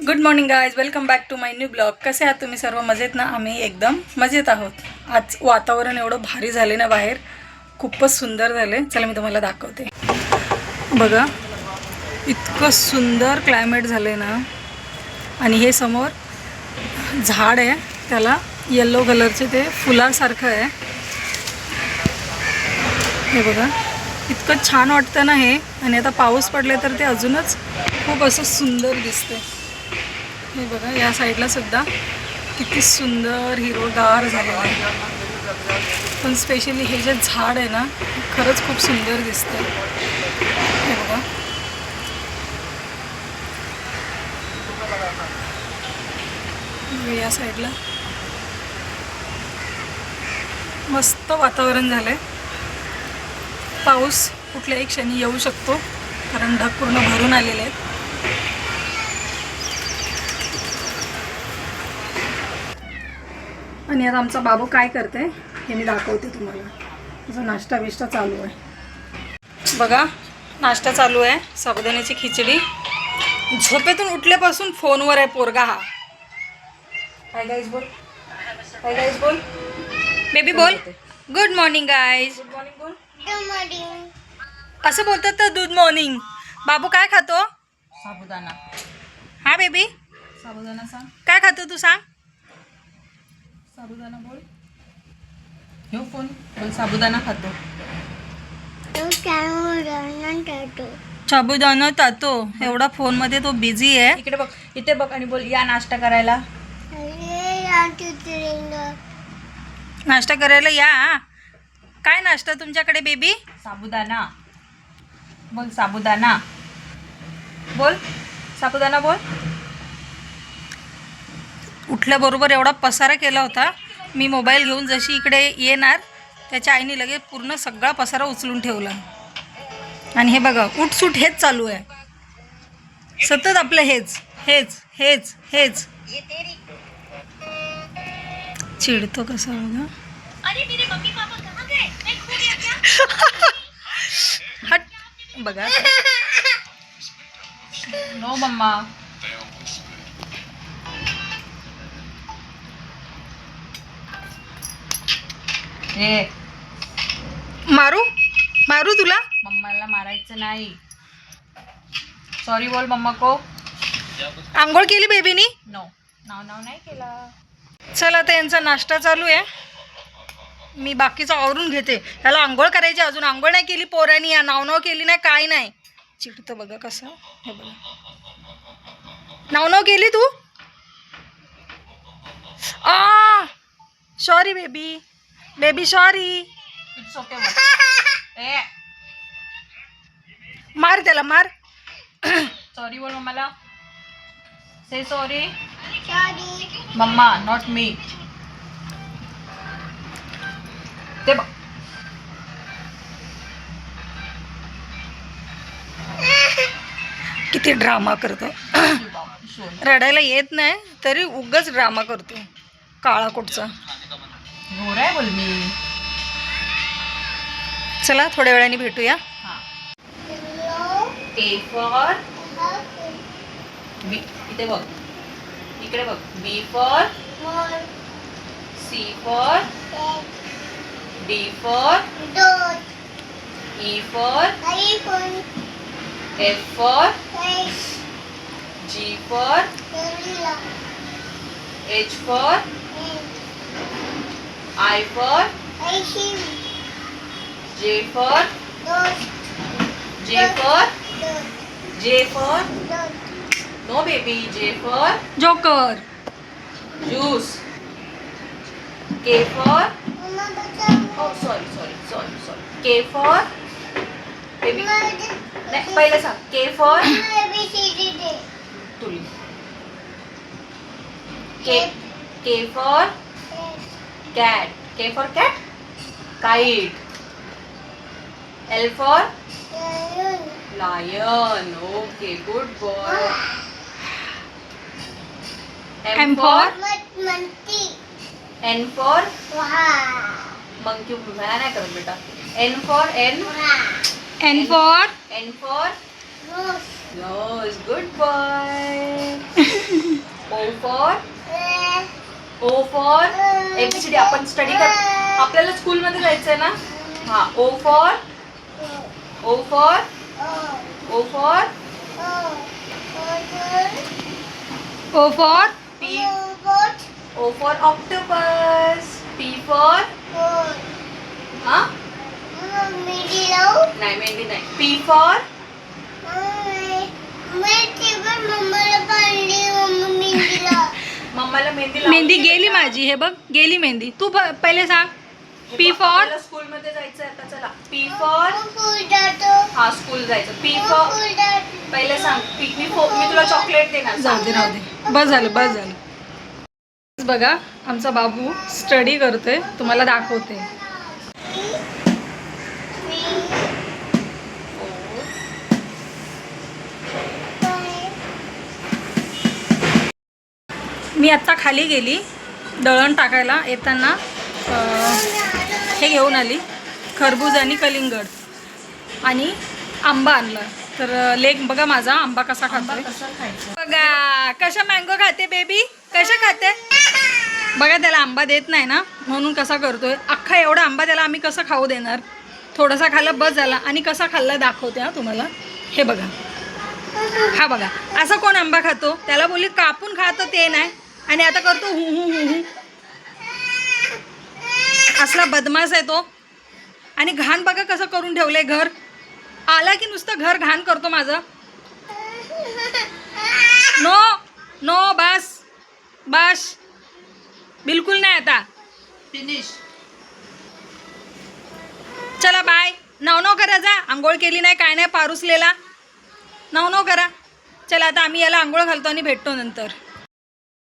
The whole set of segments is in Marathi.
Good morning guys welcome back to my new blog कसे आहात तुम्ही सर्व? मजेत ना? आम्ही एकदम मजेत आहोत. आज वातावरण एवढं भारी झाले ना बाहेर. खूपच सुंदर झाले चला मी तुम्हाला दाखवते. बघा इतकं सुंदर क्लायमेट झालं ना. आणि हे समोर झाड आहे. त्याला येल्लो कलरचे ते फुलासारखं आहे. हे बघा. इतकं छान वाटतं ना हे. आणि आता पाऊस पडले तर ते अजूनच खूप असं सुंदर दिसते हे बघा या साईडला सुद्धा किती सुंदर हिरोदार झालेलं आहे. पण स्पेशली हे जे झाड आहे ना खरंच खूप सुंदर दिसतं हे बघा. या साईडला. मस्त वातावरण झालं आहे पाऊस कुठल्याही क्षणी येऊ शकतो कारण ढग पूर्ण भरून आलेले आहेत. आणि आता आमचा बाबू काय करते हे मी दाखवते तुम्हाला. तुझा नाश्ता बिष्टा चालू आहे. बघा नाश्ता चालू आहे. साबुदाण्याची खिचडी. झोपेतून उठल्यापासून फोनवर आहे पोरगा हा. काय गाईज बोल. काय गाईज बोल. बेबी बोल. Good morning guys good morning बोल. असं बोलतात तर गुड मॉर्निंग बाबू काय खातो? साबुदाणा. हा बेबी साबुदाणा सांग. काय खातो तू सांग. साबुदाणा बोल. घेऊ फोन. साबुदाणा खातो. साबुदाणा तातो एवढा फोनमध्ये तो बिझी आहे. इकडे बघ. इथे बघ आणि बोल या नाश्ता करायला. नाश्ता करायला या. काय नाश्ता तुमच्याकडे बेबी साबुदाणा. बोल साबुदाणा. बोल साबुदाणा बोल. उठल्याबरोबर एवढा पसारा केला होता. मी मोबाईल घेऊन जशी इकडे येणार त्याच्या आईने लगेच पूर्ण सगळा पसारा उचलून ठेवला. आणि हे बघा उठसूट हेच चालू आहे. सतत आपलं हेच हेच हेच हेच. चिडतो कसा बघा हट. बघा. नो मम्मा ए. मारू? मारू तुला? मम्माला मारायचं नाही. सॉरी बोल मम्मा को. आंघोळ केली बेबीनी? नो नाव नाव नाही केला. चला आता यांचा नाश्ता चालू आहे. मी बाकीचं आवरून घेते. त्याला आंघोळ करायची अजून. आंघोळ नाही केली पोरानी. या नाव नाव केली नाही काय नाही. चिडतं बघा कसं. हे बघा. नाव नाव केली तू? आ! Sorry baby baby sorry it's okay ए मार त्याला मार. सॉरी बोल मम्माला से सॉरी मम्मा नॉट मी ते बघ किती ड्रामा करतो. रडायला येत नाही तरी उगाच ड्रामा करतो. काळा कुठचा? घोर आहे बोल मी चला थोड्या वेळाने भेटूया. हा. ए फॉर बी इथे बघ. इकडे बघ. B for C for D for E for F for G for H for I for J for J for J for no baby J for joker juice K for oh sorry sorry sorry sorry K for baby नाही पहिलं सांग. के for Tuli. K K For cat K for cat kite L for lion okay good boy M M for? For N for monkey भया नाही करत बेटा N for N N for N for nose good boy O for A B C D आपण स्टडी कर आपल्याला स्कूलमध्ये जायचंय ना? हा O for O for O for O for P O for octopus P for हा? नाही मेहंदी नाही. पी फॉर मम्माला मेहंदी गेली. माझी हे बघ गेली मेहंदी. तू पहिले सांग. पी फॉर स्कूल मध्ये जायचं आता चला. पी फॉर हा स्कूल जायचं. पी फॉर पहिले सांग. पी मी मी तुला चॉकलेट देणार. जाऊ दे राहू दे. बस झालं बस झालं. बघा आमचा बाबू स्टडी करतोय. तुम्हाला दाखवते. मी आत्ता खाली गेली. दळण टाकायला येताना हे घेऊन आली. खरबूज आणि कलिंगड. आणि आंबा आणला. तर लेक बघा माझा आंबा कसा खायचं? बघा कशा मँगो खाते बेबी कशा खाते? बघा त्याला आंबा देत नाही ना? म्हणून कसा करतोय? अख्खा एवढा आंबा त्याला आम्ही कसं खाऊ देणार? थोडासा खाल्ला बस झाला. आणि कसा खाल्ला दाखवते हा तुम्हाला. हे बघा. हा बघा. असं कोण आंबा खातो? त्याला बोलली कापून खातो ते नाही. आणि आता करतो हु हु हु हु. असला बदमाश आहे तो. आणि घाण बघा कसं करून ठेवलंय घर. आला की नुसतं घर घाण करतो माझं. नो नो बस बस. बिलकुल नाही आता. फिनिश चला बाय नव नव करा जा. आंघोळ केली नाही काय नाही पारुसलेला. नव नव करा. चला आता आम्ही याला आंघोळ घालतो आणि भेटतो नंतर.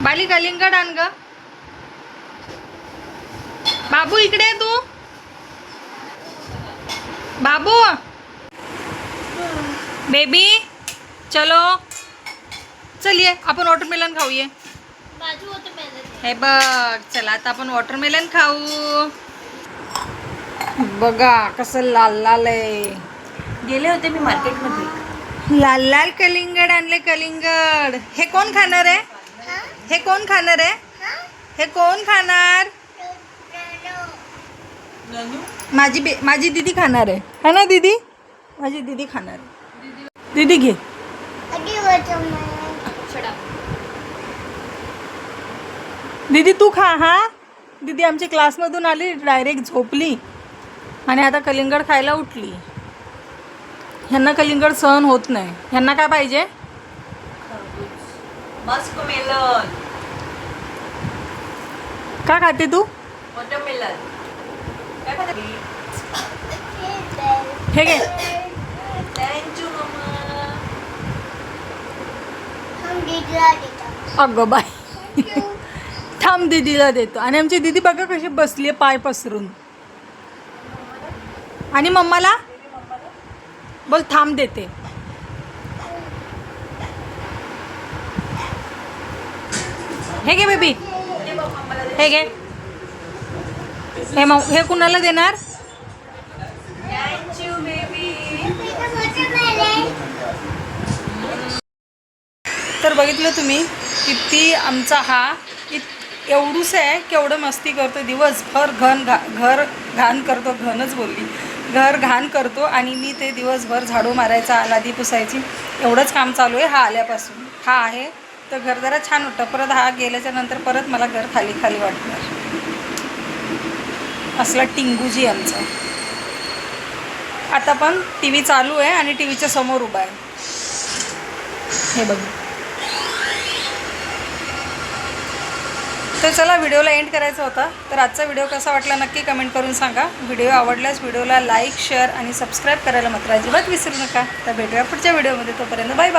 बाली कलिंगड आण ग. बाबू इकडे आहे तू. बाबू. बेबी चलो. चलिए आपण वॉटरमेलन खाऊये. हे बघ चला आता आपण वॉटरमेलन खाऊ. बघा कसं लाल लाल आहे. गेले होते मी मार्केटमध्ये लाल लाल कलिंगड आणले कलिंगड. हे कोण खाणार आहे? हे कोण खाणार आहे? हे कोण खाणार? माझी बे माझी दीदी खाणार आहे. है ना दीदी? माझी दीदी खाणार आहे. दीदी घे. दीदी तू खा हा? दीदी आमची क्लासमधून आली डायरेक्ट झोपली. आणि आता कलिंगड खायला उठली. ह्यांना कलिंगड सहन होत नाही. ह्यांना काय पाहिजे? मस्क मेलन का खाते तू? वॉटरमेलन काय खाते? हे घे. थँक्यू मम्मा अगं बाय थांब दीदीला देतो. आणि आमची दीदी बघा कशी बसली आहे पाय पसरून. आणि मम्माला? बोल थांब देते. हे घे बेबी हे घे. हे मग हे कुणाला देणार? तर बघितलं तुम्ही किती आमचा हा इत एवढूस आहे केवढं मस्ती करतो दिवसभर घन घा घर घाण करतो घनच बोलली. घर घाण करतो आणि मी ते दिवसभर झाडू मारायचा लादी पुसायची. एवढंच काम चालू आहे हा आल्यापासून. हा आहे तर घर जरा छान वाटतं परत हा गेल्याच्यानंतर परत मला घर खाली खाली वाटणार. असला टिंगूजी आमचा. आता पण टी व्ही चालू आहे आणि टी व्हीच्या समोर उभा आहे. हे बघ. तर चला व्हिडिओला एंड करायचा होता. तर आजचा व्हिडिओ कसा वाटला नक्की कमेंट करून सांगा. व्हिडिओ आवडल्यास व्हिडिओला लाईक शेअर आणि सबस्क्राईब करायला मात्र अजिबात विसरू नका. तर भेटूया पुढच्या व्हिडिओमध्ये. तोपर्यंत बाय बाय